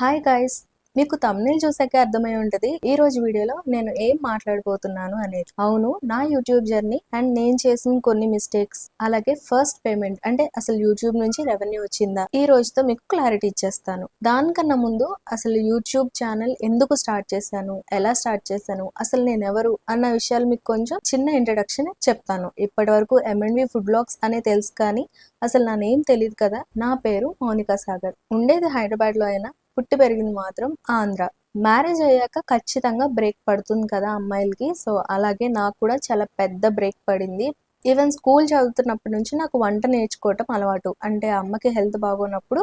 Hi guys మీకు thumbnail చూసాకే అర్థమై ఉంటది. ఈ రోజు వీడియోలో నేను ఏం మాట్లాడబోతున్నాను అనేది. అవును నా యూట్యూబ్ జర్నీ అండ్ నేను చేసిన కొన్ని మిస్టేక్స్ అలాగే ఫస్ట్ పేమెంట్ అంటే అసలు యూట్యూబ్ నుంచి రెవెన్యూ వచ్చిందా? ఈ రోజుతో మీకు క్లారిటీ ఇచ్చేస్తాను. దానికన్నా ముందు అసలు యూట్యూబ్ ఛానల్ ఎందుకు స్టార్ట్ చేశాను? ఎలా స్టార్ట్ చేశాను? అసలు నేను ఎవరు? అన్న విషయాలు మీకు కొంచెం చిన్న ఇంట్రడక్షన్ చెప్తాను. ఇప్పటి వరకు ఎంఎన్వి ఫుడ్ బ్లాగ్స్ అనే తెలుసు కానీ అసలు నా నేమ్ తెలియదు కదా. నా పేరు మౌనికా సాగర్. ఉండేది హైదరాబాద్లో అయినా పుట్టి పెరిగింది మాత్రం ఆంధ్ర. మ్యారేజ్ అయ్యాక ఖచ్చితంగా బ్రేక్ పడుతుంది కదా అమ్మాయిలకి. సో అలాగే నాకు కూడా చాలా పెద్ద బ్రేక్ పడింది. ఈవెన్ స్కూల్ చదువుతున్నప్పటి నుంచి నాకు వంట నేర్చుకోవటం అలవాటు. అంటే అమ్మకి హెల్త్ బాగున్నప్పుడు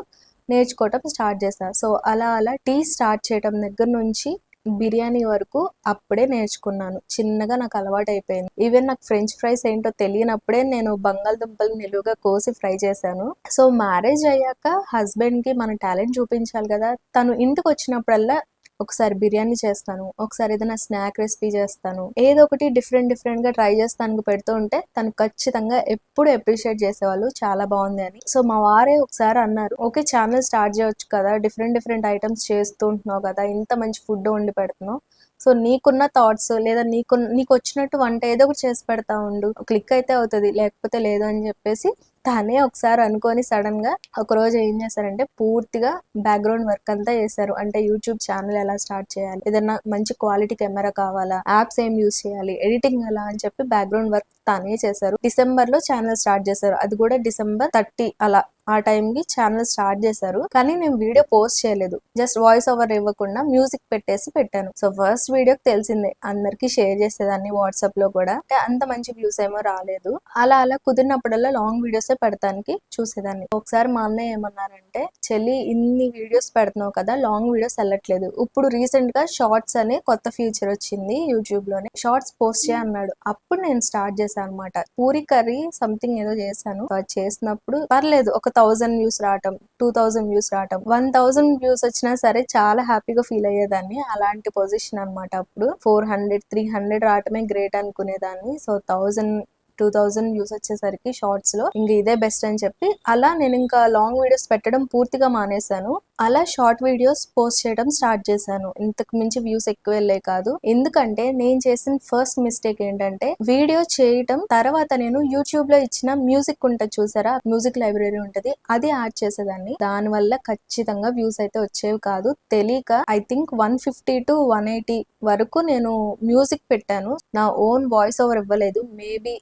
నేర్చుకోవటం స్టార్ట్ చేస్తాను సో అలా అలా టీ స్టార్ట్ చేయటం దగ్గర నుంచి బిర్యానీ వరకు అప్పుడే నేర్చుకున్నాను. చిన్నగా నాకు అలవాటు అయిపోయింది ఈవెన్ నాకు ఫ్రెంచ్ ఫ్రైస్ ఏంటో తెలియనప్పుడే నేను బంగాళదుంపలు నిలువుగా కోసి ఫ్రై చేశాను. సో మ్యారేజ్ అయ్యాక హస్బెండ్కి మన టాలెంట్ చూపించాలి కదా. తను ఇంటికి వచ్చినప్పుడల్లా ఒకసారి బిర్యానీ చేస్తాను ఒకసారి ఏదైనా స్నాక్ రెసిపీ చేస్తాను ఏదో ఒకటి డిఫరెంట్ డిఫరెంట్గా ట్రై చేస్తానికి పెడుతూ ఉంటే తను ఖచ్చితంగా ఎప్పుడు అప్రిషియేట్ చేసేవాళ్ళు చాలా బాగుంది అని. సో మా వారే ఒకసారి అన్నారు ఓకే ఛానల్ స్టార్ట్ చేయొచ్చు కదా డిఫరెంట్ డిఫరెంట్ ఐటమ్స్ చేస్తూ ఉంటున్నావు కదా ఇంత మంచి ఫుడ్ వండి పెడుతున్నావు. సో నీకున్న థాట్స్ లేదా నీకు నీకు వచ్చినట్టు వంట ఏదో ఒకటి చేసి పెడతా ఉండు క్లిక్ అయితే అవుతుంది లేకపోతే లేదు అని చెప్పేసి తనే ఒకసారి అనుకొని సడన్గా ఒక రోజు ఏం చేశారంటే పూర్తిగా బ్యాక్గ్రౌండ్ వర్క్ అంతా చేశారు అంటే యూట్యూబ్ ఛానల్ ఎలా స్టార్ట్ చేయాలి? ఏదైనా మంచి క్వాలిటీ కెమెరా కావాలా? యాప్స్ ఏం యూస్ చేయాలి? ఎడిటింగ్ ఎలా అని చెప్పి బ్యాక్గ్రౌండ్ వర్క్ తానే చేశారు డిసెంబర్లో ఛానల్ స్టార్ట్ చేశారు అది కూడా డిసెంబర్ థర్టీ అలా. ఆ టైంకి ఛానల్ స్టార్ట్ చేశారు. కానీ నేను వీడియో పోస్ట్ చేయలేదు. జస్ట్ వాయిస్ ఓవర్ ఇవ్వకుండా మ్యూజిక్ పెట్టేసి పెట్టాను. సో ఫస్ట్ వీడియోకి తెలిసిందే. అందరికి షేర్ చేసేదాన్ని వాట్సాప్లో కూడా. అంటే అంత మంచి వ్యూస్ ఏమో రాలేదు. అలా అలా కుదిరినప్పుడల్లా లాంగ్ వీడియోస్ పెడతానికి చూసేదాన్ని. ఒకసారి మా అన్నయ్య ఏమన్నారంటే చెల్లి ఇన్ని వీడియోస్ పెడుతున్నావు కదా లాంగ్ వీడియోస్ వెళ్ళట్లేదు. ఇప్పుడు రీసెంట్గా షార్ట్స్ అనే కొత్త ఫీచర్ వచ్చింది యూట్యూబ్లోనే. షార్ట్స్ పోస్ట్ చేయ అన్నాడు. అప్పుడు నేను స్టార్ట్ చేశాను అనమాట పూరి కర్రీ సంథింగ్ ఏదో చేశాను. అది చేసినప్పుడు పర్లేదు ఒక థౌజండ్ వ్యూస్ రావటం టూ థౌజండ్ వ్యూస్ రావటం వన్ థౌజండ్ వ్యూస్ వచ్చినా సరే చాలా హ్యాపీగా ఫీల్ అయ్యేదాన్ని. అలాంటి పొజిషన్ అనమాట అప్పుడు. ఫోర్ హండ్రెడ్ త్రీ హండ్రెడ్ రావటమే గ్రేట్ అనుకునేదాన్ని. So thousand two thousand views వచ్చేసరికి షార్ట్స్లో ఇంక ఇదే బెస్ట్ అని చెప్పి అలా నేను ఇంకా లాంగ్ వీడియోస్ పెట్టడం పూర్తిగా మానేశాను. అలా షార్ట్ వీడియోస్ పోస్ట్ చేయడం స్టార్ట్ చేశాను. ఇంతకు మించి వ్యూస్ ఎక్కువ వెళ్ళే కాదు. ఎందుకంటే నేను చేసిన ఫస్ట్ మిస్టేక్ ఏంటంటే వీడియో చేయటం తర్వాత నేను యూట్యూబ్లో ఇచ్చిన మ్యూజిక్ ఉంటుంది చూసారా? మ్యూజిక్ లైబ్రరీ ఉంటది. అది యాడ్ చేసేదాన్ని. దాని వల్ల ఖచ్చితంగా వ్యూస్ అయితే వచ్చేవి కాదు. తెలియక I think one fifty to one eighty వరకు నేను మ్యూజిక్ పెట్టాను. నా ఓన్ వాయిస్ ఓవర్ ఇవ్వలేదు. మేబీ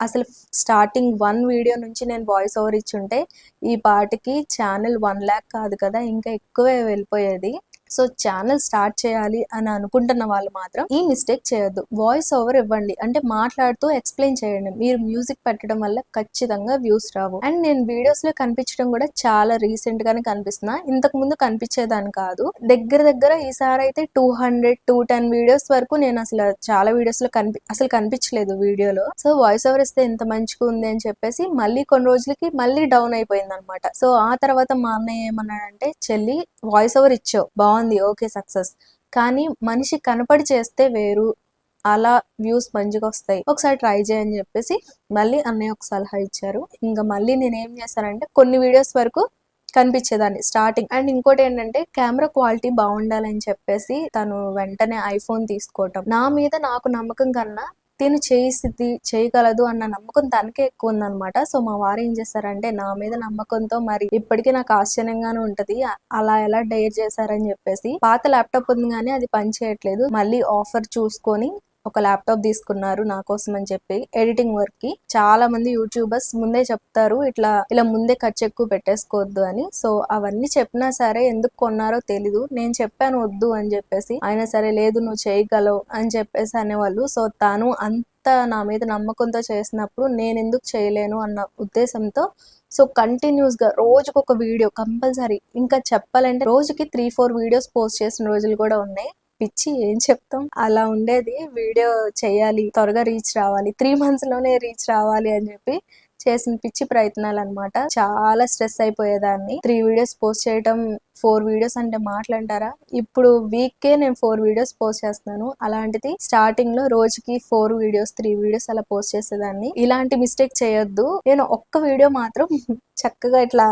అసలు స్టార్టింగ్ వన్ వీడియో నుంచి నేను వాయిస్ ఓవర్ ఇచ్చుంటే ఈ పాటకి ఛానల్ వన్ ల్యాక్ కాదు కదా ఇంకా ఎక్కువే వెళ్ళిపోయేది. సో ఛానల్ స్టార్ట్ చేయాలి అని అనుకుంటున్న వాళ్ళు మాత్రం ఈ మిస్టేక్ చేయొద్దు. వాయిస్ ఓవర్ ఇవ్వండి. అంటే మాట్లాడుతూ ఎక్స్ప్లెయిన్ చేయండి. మీరు మ్యూజిక్ పెట్టడం వల్ల ఖచ్చితంగా వ్యూస్ రావు. అండ్ నేను వీడియోస్లో కనిపించడం కూడా చాలా రీసెంట్ గానే కనిపిస్తున్నా. ఇంతకు ముందు కనిపించేదాన్ని కాదు. దగ్గర దగ్గర ఈసారి అయితే two hundred two ten videos వరకు నేను అసలు చాలా వీడియోస్లో కనిపి అసలు కనిపించలేదు వీడియోలో సో వాయిస్ ఓవర్ ఇస్తే ఎంత మంచిగా ఉంది అని చెప్పేసి మళ్ళీ కొన్ని రోజులకి మళ్ళీ డౌన్ అయిపోయింది అనమాట సో ఆ తర్వాత మా అన్నయ్య ఏమన్నాడంటే చెల్లి వాయిస్ ఓవర్ ఇచ్చావు. బాగుంది. Okay success. కానీ మనిషి కనపడి చేస్తే వేరు అలా వ్యూస్ మంచిగా వస్తాయి. ఒకసారి ట్రై చేయని చెప్పేసి మళ్ళీ అన్నయ్య ఒక సలహా ఇచ్చారు. ఇంకా మళ్ళీ నేను ఏం చేశానంటే కొన్ని వీడియోస్ వరకు కనిపించేదాన్ని స్టార్టింగ్. అండ్ ఇంకోటి ఏంటంటే కెమెరా క్వాలిటీ బాగుండాలని చెప్పేసి తను వెంటనే ఐఫోన్ తీసుకోవటం. నా మీద నాకు నమ్మకం కన్నా తిను చేయిస్తుంది చేయగలదు అన్న నమ్మకం తనకే ఎక్కువ ఉందనమాట సో మా వారు ఏం చేస్తారంటే నా మీద నమ్మకంతో మరి ఇప్పటికీ నాకు ఆశ్చర్యంగానే ఉంటది. అలా ఎలా డైర్ చేశారని చెప్పేసి పాత ల్యాప్టాప్ ఉంది కానీ అది పని చేయట్లేదు. మళ్ళీ ఆఫర్ చూసుకొని ఒక ల్యాప్టాప్ తీసుకున్నారు నా కోసం అని చెప్పి. ఎడిటింగ్ వర్క్కి చాలా మంది యూట్యూబర్స్ ముందే చెప్తారు ఇట్లా ఇలా ముందే ఖర్చు ఎక్కువ పెట్టేసుకోవద్దు అని. సో అవన్నీ చెప్పినా సరే ఎందుకు కొన్నారో తెలీదు. నేను చెప్పాను వద్దు అని చెప్పేసి అయినా సరే లేదు నువ్వు చేయగలవు అని చెప్పేసి అనేవాళ్ళు. సో తాను అంత నా మీద నమ్మకంతో చేసినప్పుడు నేను ఎందుకు చేయలేను అన్న ఉద్దేశంతో సో కంటిన్యూస్గా రోజుకు ఒక వీడియో కంపల్సరీ ఇంకా చెప్పాలంటే రోజుకి త్రీ ఫోర్ వీడియోస్ పోస్ట్ చేసిన రోజులు కూడా ఉన్నాయి. పిచ్చి ఏం చెప్తాం? అలా ఉండేది. వీడియో చేయాలి త్వరగా రీచ్ రావాలి త్రీ మంత్స్లోనే రీచ్ రావాలి అని చెప్పి చేసిన పిచ్చి ప్రయత్నాలు అనమాట చాలా స్ట్రెస్ అయిపోయేదాన్ని. త్రీ వీడియోస్ పోస్ట్ చేయటం ఫోర్ వీడియోస్ అంటే మాట్లాంటారా? ఇప్పుడు వీక్ కే నేను ఫోర్ వీడియోస్ పోస్ట్ చేస్తున్నాను. అలాంటిది స్టార్టింగ్లో రోజుకి ఫోర్ వీడియోస్ త్రీ వీడియోస్ అలా పోస్ట్ చేసేదాన్ని. ఇలాంటి మిస్టేక్ చేయొద్దు. నేను ఒక్క వీడియో మాత్రం చక్కగా ఇట్లా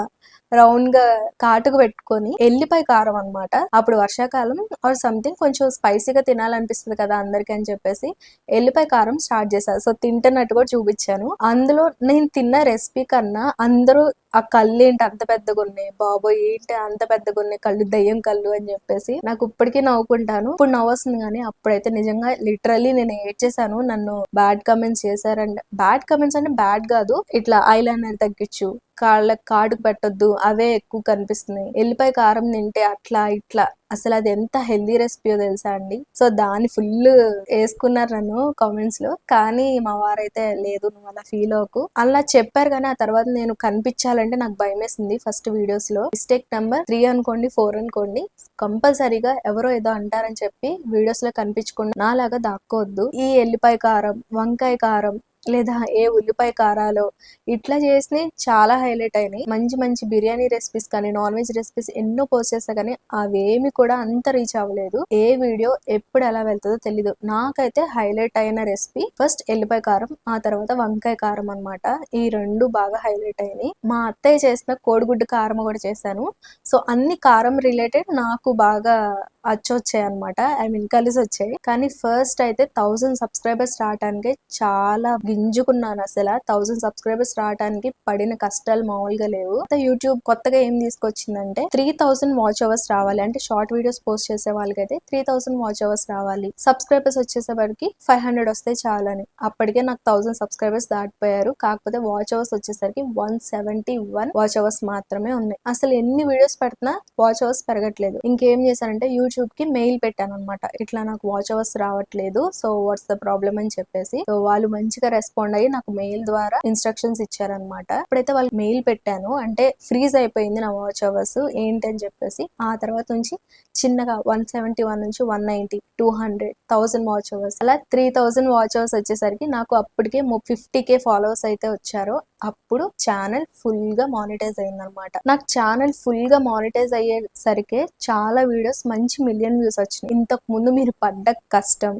రౌండ్గా కాటుకు పెట్టుకొని ఎల్లిపాయ కారం అన్నమాట. అప్పుడు వర్షాకాలం ఆర్ సంథింగ్ కొంచెం స్పైసీగా తినాలనిపిస్తుంది కదా అందరికి అని చెప్పేసి ఎల్లిపాయ కారం స్టార్ట్ చేశాను సో తింటున్నట్టు కూడా చూపించాను. అందులో నేను తిన్న రెసిపీ కన్నా అందరూ ఆ కళ్ళు ఏంటి అంత పెద్దగా ఉన్నాయి? బాబోయ్ ఏంటి అంత పెద్దగా ఉన్నాయి? కళ్ళు దయ్యం కళ్ళు అని చెప్పేసి నాకు ఇప్పటికీ నవ్వుకుంటాను. ఇప్పుడు నవ్వుస్తుంది కానీ అప్పుడైతే నిజంగా లిటరల్లీ నేను ఏడ్ చేశాను నన్ను బ్యాడ్ కమెంట్స్ చేశారంటే బ్యాడ్ కమెంట్స్ అంటే బ్యాడ్ కాదు. ఇట్లా ఐలైనర్ తగ్గించు కాళ్ళకి కాడుకు పెట్టొద్దు. అవే ఎక్కువ కనిపిస్తున్నాయి. ఎల్లిపాయ కారం తింటే అట్లా ఇట్లా అసలు అది ఎంత హెల్దీ రెసిపీయో తెలుసా అండి? సో దాన్ని ఫుల్ వేసుకున్నారు నన్ను కామెంట్స్లో. కానీ మా వారైతే లేదు నువ్వు అలా ఫీల్ అవ్వకు. అలా చెప్పారు కానీ ఆ తర్వాత నేను కనిపించాలంటే నాకు భయం వేసింది ఫస్ట్ వీడియోస్లో. మిస్టేక్ నెంబర్ త్రీ అనుకోండి ఫోర్ అనుకోండి. కంపల్సరీగా ఎవరో ఏదో అంటారని చెప్పి వీడియోస్లో కనిపించకుండా నాలాగా దాక్కోవద్దు. ఈ ఎల్లిపాయ కారం వంకాయ కారం లేదా ఏ ఉల్లిపాయ కారాలో ఇట్లా చేసి చాలా హైలైట్ అయినాయి. మంచి మంచి బిర్యానీ రెసిపీస్ కానీ నాన్ వెజ్ రెసిపీస్ ఎన్నో పోస్ట్ చేస్తా కానీ అవేమి కూడా అంత రీచ్ అవ్వలేదు. ఏ వీడియో ఎప్పుడు ఎలా వెళ్తుందో తెలీదు. నాకైతే హైలైట్ అయిన రెసిపీ ఫస్ట్ ఎల్లిపాయ కారం ఆ తర్వాత వంకాయ కారం అన్నమాట. ఈ రెండు బాగా హైలైట్ అయినాయి. మా అత్తయ్య చేసిన కోడిగుడ్డు కారం కూడా చేశాను. సో అన్ని కారం రిలేటెడ్ నాకు బాగా అచ్చొచ్చాయి అనమాట ఐ మీన్ కలిసి వచ్చాయి కానీ ఫస్ట్ అయితే థౌసండ్ సబ్స్క్రైబర్స్ రావడానికి చాలా గింజుకున్నాను అసలు. థౌసండ్ సబ్స్క్రైబర్స్ రావడానికి పడిన కష్టాలు మామూలుగా లేవు. యూట్యూబ్ కొత్తగా ఏం తీసుకొచ్చిందంటే త్రీ థౌసండ్ వాచ్ అవర్స్ రావాలి. అంటే షార్ట్ వీడియోస్ పోస్ట్ చేసే వాళ్ళకైతే త్రీ థౌసండ్ వాచ్ అవర్స్ రావాలి. సబ్స్క్రైబర్స్ వరకు ఫైవ్ హండ్రెడ్ వస్తే చాలని. అప్పటికే నాకు థౌసండ్ సబ్స్క్రైబర్స్ దాటిపోయారు. కాకపోతే వాచ్ అవర్స్ వచ్చేసరికి one seventy one watch hours మాత్రమే ఉన్నాయి. అసలు ఎన్ని వీడియోస్ పెడుతున్నా వాచ్ అవర్స్ పెరగట్లేదు. ఇంకేం చేశానంటే యూట్యూబ్ కి మెయిల్ పెట్టాను అనమాట ఇట్లా నాకు వాచ్ అవర్స్ రావట్లేదు సో వాట్స్ ద ప్రాబ్లమ్ అని చెప్పేసి. సో వాళ్ళు మంచిగా రెస్పాండ్ అయ్యి నాకు మెయిల్ ద్వారా ఇన్స్ట్రక్షన్స్ ఇచ్చారనమాట ఇప్పుడైతే వాళ్ళకి మెయిల్ పెట్టాను అంటే ఫ్రీజ్ అయిపోయింది నా వాచ్ అవర్స్ ఏంటి అని చెప్పేసి. ఆ తర్వాత నుంచి చిన్నగా వన్ సెవెంటీ వన్ నుంచి one ninety two hundred thousand watch hours. అలా త్రీ థౌసండ్ వాచ్ అవర్స్ వచ్చేసరికి నాకు అప్పటికే ఫిఫ్టీ కే ఫాలోవర్స్ అయితే వచ్చారు. అప్పుడు ఛానల్ ఫుల్గా మానిటైజ్ అయిందనమాట నాకు ఛానల్ ఫుల్గా మానిటైజ్ అయ్యేసరికి చాలా వీడియోస్ మంచి మిలియన్ వ్యూస్ వచ్చినాయి. ఇంతకు ముందు మీరు పడ్డ కష్టం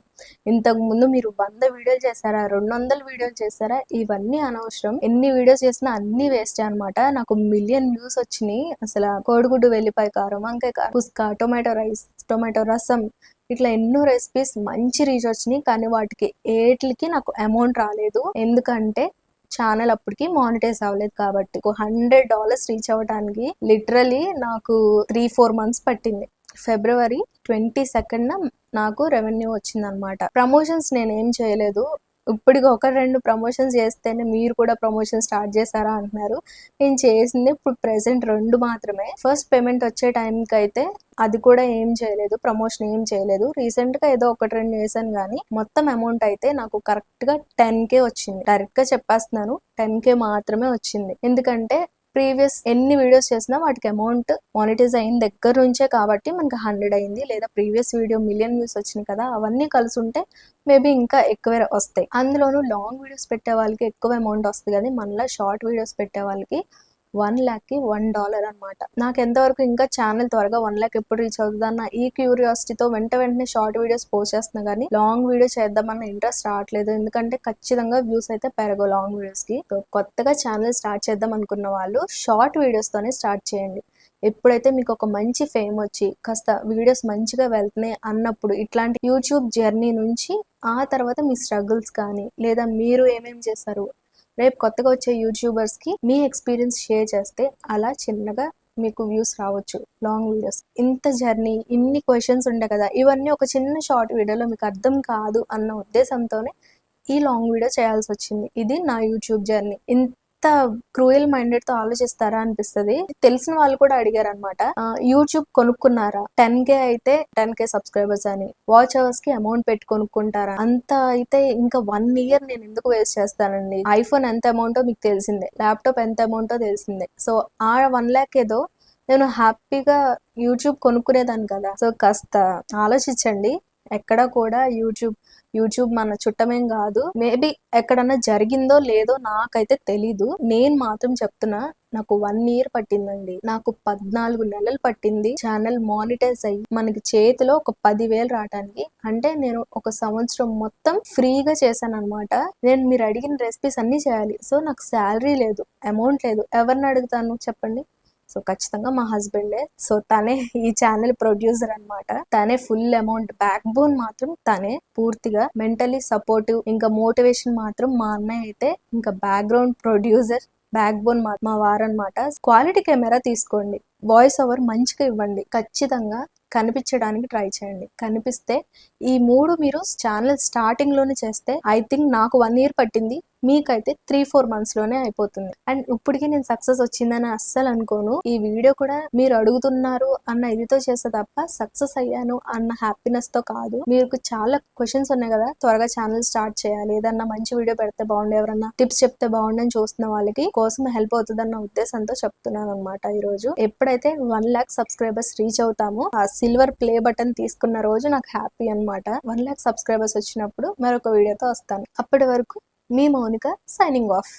ఇంతకు ముందు మీరు వంద వీడియోలు చేశారా రెండు వందల వీడియోలు చేశారా ఇవన్నీ అనవసరం. ఎన్ని వీడియోస్ చేసినా అన్ని వేస్ట్ అనమాట నాకు మిలియన్ వ్యూస్ వచ్చినాయి. అసలు కోడిగుడ్డు వెల్లిపాయ కారం వంకాయ కారం పుస్కా టొమాటో రైస్ టొమాటో రసం ఇట్లా ఎన్నో రెసిపీస్ మంచి రీచ్ వచ్చినాయి. కానీ వాటికి ఏట్లకి నాకు అమౌంట్ రాలేదు. ఎందుకంటే ఛానల్ అప్పటికి మానిటైజ్ అవ్వలేదు కాబట్టి ఒక హండ్రెడ్ డాలర్స్ రీచ్ అవ్వడానికి లిటరలీ నాకు త్రీ ఫోర్ మంత్స్ పట్టింది. ఫిబ్రవరి ట్వంటీ సెకండ్ నాకు రెవెన్యూ వచ్చిందనమాట ప్రమోషన్స్ నేను ఏం చేయలేదు. ఇప్పటికి ఒక రెండు ప్రమోషన్స్ చేస్తేనే మీరు కూడా ప్రమోషన్ స్టార్ట్ చేశారా అంటున్నారు. నేను చేసింది ఇప్పుడు ప్రెసెంట్ రెండు మాత్రమే. ఫస్ట్ పేమెంట్ వచ్చే టైంకి అయితే అది కూడా ఏం చేయలేదు ప్రమోషన్ ఏం చేయలేదు. రీసెంట్గా ఏదో ఒకటి రెండు చేశాను కానీ మొత్తం అమౌంట్ అయితే నాకు కరెక్ట్గా టెన్ కే వచ్చింది. డైరెక్ట్గా చెప్పేస్తున్నాను టెన్ కే మాత్రమే వచ్చింది. ఎందుకంటే ప్రీవియస్ ఎన్ని వీడియోస్ చేసినా వాటికి అమౌంట్ మానిటైజ్ అయిన దగ్గర నుంచే కాబట్టి మనకి హండ్రెడ్ అయింది. లేదా ప్రీవియస్ వీడియో మిలియన్ వ్యూస్ వచ్చినాయి కదా అవన్నీ కలిసి ఉంటే మేబీ ఇంకా ఎక్కువ వస్తాయి. అందులోనూ లాంగ్ వీడియోస్ పెట్టే వాళ్ళకి ఎక్కువ అమౌంట్ వస్తుంది కానీ మళ్ళీ షార్ట్ వీడియోస్ పెట్టే వాళ్ళకి వన్ ల్యాక్కి వన్ డాలర్ అనమాట నాకు ఎంతవరకు ఇంకా ఛానల్ త్వరగా వన్ ల్యాక్ ఎప్పుడు రీచ్ అవుతుంది అన్న ఈ క్యూరియాసిటీతో వెంట వెంటనే షార్ట్ వీడియోస్ పోస్ట్ చేస్తున్నా కానీ లాంగ్ వీడియో చేద్దామన్న ఇంట్రెస్ట్ రావట్లేదు. ఎందుకంటే ఖచ్చితంగా వ్యూస్ అయితే పెరగవు లాంగ్ వీడియోస్కి కొత్తగా ఛానల్ స్టార్ట్ చేద్దాం అనుకున్న వాళ్ళు షార్ట్ వీడియోస్ తోనే స్టార్ట్ చేయండి. ఎప్పుడైతే మీకు ఒక మంచి ఫేమ్ వచ్చి కాస్త వీడియోస్ మంచిగా వెళ్తున్నాయి అన్నప్పుడు ఇట్లాంటి యూట్యూబ్ జర్నీ నుంచి ఆ తర్వాత మీ స్ట్రగుల్స్ కానీ లేదా మీరు ఏమేమి చేస్తారు రేపు కొత్తగా వచ్చే యూట్యూబర్స్కి మీ ఎక్స్పీరియన్స్ షేర్ చేస్తే అలా చిన్నగా మీకు వ్యూస్ రావచ్చు లాంగ్ వీడియోస్ ఇంత జర్నీ ఇన్ని క్వశ్చన్స్ ఉంటాయి కదా ఇవన్నీ ఒక చిన్న షార్ట్ వీడియోలో మీకు అర్థం కాదు అన్న ఉద్దేశంతోనే ఈ లాంగ్ వీడియో చేయాల్సి వచ్చింది. ఇది నా యూట్యూబ్ జర్నీ ఇంత క్రూయల్ మైండెడ్తో ఆలోచిస్తారా అనిపిస్తుంది. తెలిసిన వాళ్ళు కూడా అడిగారు అనమాట యూట్యూబ్ కొనుక్కున్నారా? టెన్ కే అయితే టెన్ కే సబ్స్క్రైబర్స్ అని. వాచ్ అవర్స్కి అమౌంట్ పెట్టి కొనుక్కుంటారా? అంత అయితే ఇంకా వన్ ఇయర్ నేను ఎందుకు వేస్ట్ చేస్తానండి? ఐఫోన్ ఎంత అమౌంటో మీకు తెలిసిందే. ల్యాప్టాప్ ఎంత అమౌంటో తెలిసిందే. సో ఆ వన్ ల్యాక్ ఏదో నేను హ్యాపీగా యూట్యూబ్ కొనుక్కునేదాన్ని కదా. సో కాస్త ఆలోచించండి. ఎక్కడ కూడా యూట్యూబ్ యూట్యూబ్ మన చుట్టమేం కాదు. మేబీ ఎక్కడన్నా జరిగిందో లేదో నాకైతే తెలీదు. నేను మాత్రం చెప్తున్నా నాకు వన్ ఇయర్ పట్టిందండి. నాకు పద్నాలుగు నెలలు పట్టింది. ఛానల్ మానిటైజ్ అయ్యి మనకి చేతిలో ఒక పదివేలు రావడానికి అంటే నేను ఒక సంవత్సరం మొత్తం ఫ్రీగా చేశాను అనమాట నేను మీరు అడిగిన రెసిపీస్ అన్ని చేయాలి. సో నాకు శాలరీ లేదు అమౌంట్ లేదు. ఎవరిని అడుగుతాను? చెప్పండి. సో ఖచ్చితంగా మా హస్బెండే. సో తనే ఈ ఛానల్ ప్రొడ్యూసర్ అన్నమాట. తనే ఫుల్ అమౌంట్ బ్యాక్ బోన్ మాత్రం తనే పూర్తిగా మెంటలీ సపోర్టివ్ ఇంకా మోటివేషన్ మాత్రం మా అన్నయ్య అయితే ఇంకా బ్యాక్గ్రౌండ్ ప్రొడ్యూసర్ బ్యాక్ బోన్ మా వారన్నమాట క్వాలిటీ కెమెరా తీసుకోండి వాయిస్ ఓవర్ మంచిగా ఇవ్వండి ఖచ్చితంగా కనిపించడానికి ట్రై చేయండి. కనిపిస్తే ఈ మూడు మీరు ఛానల్ స్టార్టింగ్లోనే చేస్తే ఐ థింక్ నాకు వన్ ఇయర్ పట్టింది. మీకైతే త్రీ ఫోర్ మంత్స్లోనే అయిపోతుంది. అండ్ ఇప్పటికి నేను సక్సెస్ వచ్చిందని అస్సలు అనుకోను. ఈ వీడియో కూడా మీరు అడుగుతున్నారు అన్న ఇదితో చేస్తే తప్ప సక్సెస్ అయ్యాను అన్న హ్యాపీనెస్తో కాదు. మీకు చాలా క్వశ్చన్స్ ఉన్నాయి కదా. త్వరగా ఛానల్ స్టార్ట్ చేయాలి. ఏదన్నా మంచి వీడియో పెడితే బాగుండు. ఎవరన్నా టిప్స్ చెప్తే బాగుండని చూస్తున్న వాళ్ళకి కోసం హెల్ప్ అవుతుందన్న ఉద్దేశంతో చెప్తున్నాను అనమాట ఈ రోజు ఎప్పుడైతే వన్ లాక్ సబ్స్క్రైబర్స్ రీచ్ అవుతామో ఆ సిల్వర్ ప్లే బటన్ తీసుకున్న రోజు నాకు హ్యాపీ అన్నమాట. వన్ లాక్ సబ్స్క్రైబర్స్ వచ్చినప్పుడు మరొక వీడియోతో వస్తాను. అప్పటి వరకు మీ మౌనిక సైనింగ్ ఆఫ్